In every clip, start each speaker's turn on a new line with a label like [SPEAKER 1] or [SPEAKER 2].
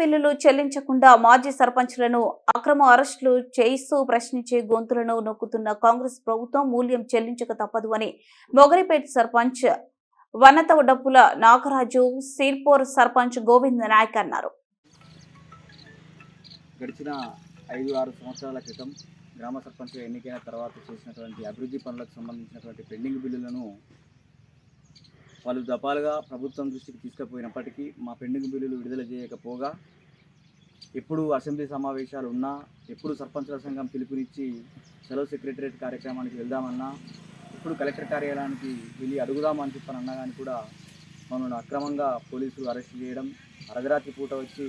[SPEAKER 1] బిల్లులు చెల్లించకుండా మాజీ సర్పంచ్లను అక్రమ అరెస్టులు చేయిస్తూ ప్రశ్నించే గొంతులను నొక్కుతున్న కాంగ్రెస్ ప్రభుత్వం మూల్యం చెల్లించక తప్పదు అని మొగరిపేట సర్పంచ్ వనత డప్పుల నాగరాజు సిర్పూర్ సర్పంచ్ గోవింద్ నాయక్ అన్నారు.
[SPEAKER 2] గడిచిన ఐదు ఆరు సంవత్సరాల క్రితం గ్రామ సర్పంచ్గా ఎన్నికైన తర్వాత చేసినటువంటి అభివృద్ధి పనులకు సంబంధించినటువంటి పెండింగ్ బిల్లులను పలు దఫాలుగా ప్రభుత్వం దృష్టికి తీసుకుపోయినప్పటికీ మా పెండింగ్ బిల్లులు విడుదల చేయకపోగా ఎప్పుడు అసెంబ్లీ సమావేశాలు ఉన్నా ఎప్పుడు సర్పంచుల సంఘం పిలుపునిచ్చి సెలవు సెక్రటరేట్ కార్యక్రమానికి వెళ్దామన్నా ఇప్పుడు కలెక్టర్ కార్యాలయానికి వెళ్ళి అడుగుదామని చెప్పని అన్నా కానీ కూడా మమ్మల్ని అక్రమంగా పోలీసులు అరెస్ట్ చేయడం అర్ధరాత్రి పూట వచ్చి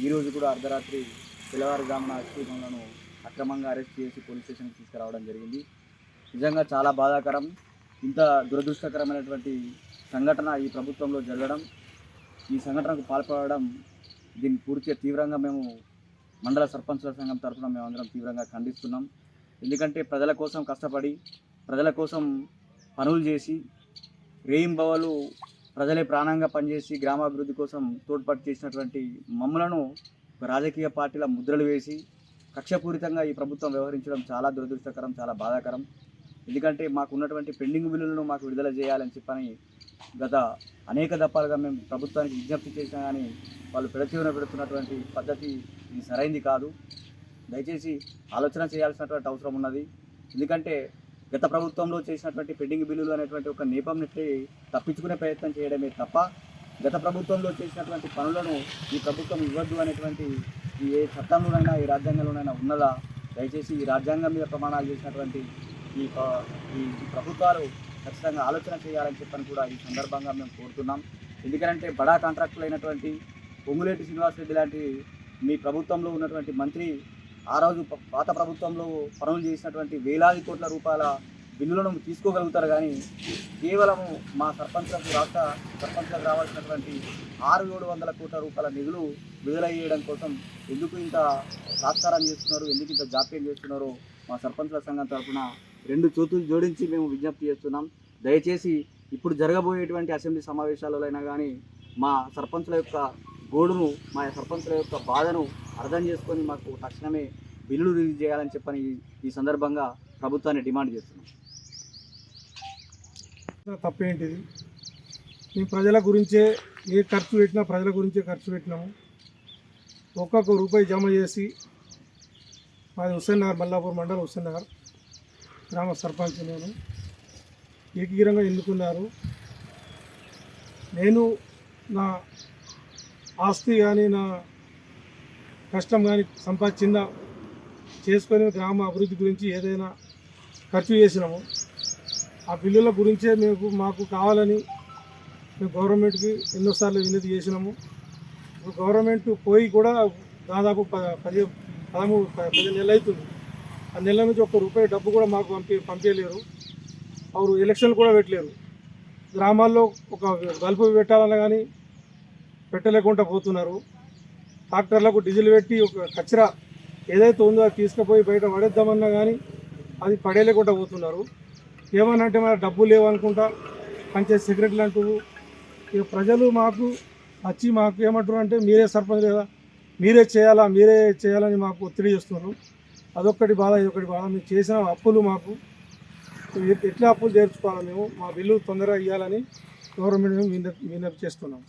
[SPEAKER 2] ఈరోజు కూడా అర్ధరాత్రి తెల్లవారుజామున వచ్చి మమ్మల్ని అక్రమంగా అరెస్ట్ చేసి పోలీస్ స్టేషన్కి తీసుకురావడం జరిగింది. నిజంగా చాలా బాధాకరం ఇంత దురదృష్టకరమైనటువంటి సంఘటన ఈ ప్రభుత్వంలో జరగడం ఈ సంఘటనకు పాల్పడడం దీన్ని పూర్తిగా తీవ్రంగా మేము మండల సర్పంచుల సంఘం తరఫున అందరం తీవ్రంగా ఖండిస్తున్నాం. ఎందుకంటే ప్రజల కోసం కష్టపడి ప్రజల కోసం పనులు చేసి రేయింబవలు ప్రజలే ప్రాణంగా పనిచేసి గ్రామాభివృద్ధి కోసం తోడ్పాటు చేసినటువంటి మమ్మలను ఒక రాజకీయ పార్టీల ముద్రలు వేసి కక్షపూరితంగా ఈ ప్రభుత్వం వ్యవహరించడం చాలా దురదృష్టకరం చాలా బాధాకరం. ఎందుకంటే మాకు ఉన్నటువంటి పెండింగ్ బిల్లులను మాకు విడుదల చేయాలని చెప్పని గత అనేక దఫాలుగా మేము ప్రభుత్వానికి విజ్ఞప్తి చేసినా కానీ వాళ్ళు పెడచీవన పెడుతున్నటువంటి పద్ధతి ఇది సరైంది కాదు. దయచేసి ఆలోచన చేయాల్సినటువంటి అవసరం ఉన్నది. ఎందుకంటే గత ప్రభుత్వంలో చేసినటువంటి పెండింగ్ బిల్లులు అనేటువంటి ఒక నేపం నెట్టి తప్పించుకునే ప్రయత్నం చేయడమే తప్ప గత ప్రభుత్వంలో చేసినటువంటి పనులను ఈ ప్రభుత్వం ఇవ్వద్దు అనేటువంటి ఈ ఏ చట్టంలోనైనా ఈ రాజ్యాంగంలోనైనా ఉన్నదా? దయచేసి ఈ రాజ్యాంగం మీద ప్రమాణాలు చేసినటువంటి ఈ ఈ ప్రభుత్వాలు ఖచ్చితంగా ఆలోచన చేయాలని చెప్పని కూడా ఈ సందర్భంగా మేము కోరుతున్నాం. ఎందుకంటే బడా కాంట్రాక్టులు అయినటువంటి పొంగులేటి శ్రీనివాసరెడ్డి లాంటి మీ ప్రభుత్వంలో ఉన్నటువంటి మంత్రి ఆ రోజు పాత ప్రభుత్వంలో పనులు చేసినటువంటి వేలాది కోట్ల రూపాయల బిల్లులను తీసుకోగలుగుతారు కానీ కేవలము మా సర్పంచ్లకు రాష్ట్ర సర్పంచ్లకు రావాల్సినటువంటి ఆరు ఏడు వందల కోట్ల రూపాయల నిధులు విడుదల చేయడం కోసం ఎందుకు ఇంత సాత్కారం చేస్తున్నారు ఎందుకు ఇంత జాప్యం చేస్తున్నారో మా సర్పంచ్ల సంఘం తరఫున రెండు చేతులు జోడించి మేము విజ్ఞప్తి చేస్తున్నాం. దయచేసి ఇప్పుడు జరగబోయేటువంటి అసెంబ్లీ సమావేశాలలో అయినా కానీ మా సర్పంచుల యొక్క గోడును మా సర్పంచ్ల యొక్క బాధను అర్థం చేసుకొని మాకు తక్షణమే బిల్లులు రిలీజ్ చేయాలని చెప్పని ఈ- ఈ సందర్భంగా ప్రభుత్వాన్ని డిమాండ్ చేస్తున్నాం.
[SPEAKER 3] తప్పేంటిది? మేము ప్రజల గురించే ఏ ఖర్చు పెట్టినా ప్రజల గురించే ఖర్చు పెట్టినాము. ఒక్కొక్క రూపాయి జమ చేసి మాది హుస్సేన్ నగర్ మల్లాపూర్ మండలం హుస్సేన్ నగర్. గ్రామ సర్పంచ్ నేను ఏకీరంగా ఎన్నుకున్నారు. నేను నా ఆస్తి కానీ నా కష్టం కానీ సంపాదించిన చేసుకొని గ్రామ అభివృద్ధి గురించి ఏదైనా ఖర్చు చేసినాము. ఆ బిల్లుల గురించే మేము మాకు కావాలని మేము గవర్నమెంట్కి ఎన్నోసార్లు వినతి చేసినాము. గవర్నమెంట్ పోయి కూడా దాదాపు పది పదమూడు పది నెలలు అవుతుంది. ఆ నెల నుంచి ఒక్క రూపాయి డబ్బు కూడా మాకు పంపి పంపించలేరు. వారు ఎలక్షన్లు కూడా పెట్టలేరు. గ్రామాల్లో ఒక బల్బు పెట్టాలన్నా కానీ పెట్టలేకుండా పోతున్నారు. ట్రాక్టర్లకు డీజిల్ పెట్టి ఒక కచరా ఏదైతే ఉందో అది తీసుకుపోయి బయట పడేద్దామన్నా కానీ అది పడేయలేకుండా పోతున్నారు. ఏమనంటే మన డబ్బు లేవనుకుంటా పంచాయత్ సెక్రటరీలు అంటూ ఇక ప్రజలు మాకు వచ్చి మాకు ఏమంటారు అంటే మీరే సర్పంచ్ కదా మీరే చేయాలా మీరే చేయాలని మాకు ఒత్తిడి చేస్తున్నారు. అదొక్కటి బాధ ఇదొకటి బాధ. మేము చేసిన అప్పులు మాకు ఎట్లా అప్పులు తీర్చుకోవాలి మేము? మా బిల్లు తొందరగా ఇవ్వాలని గవర్నమెంట్ మేము విజ్ఞప్తి విజ్ఞప్తి చేస్తున్నాం.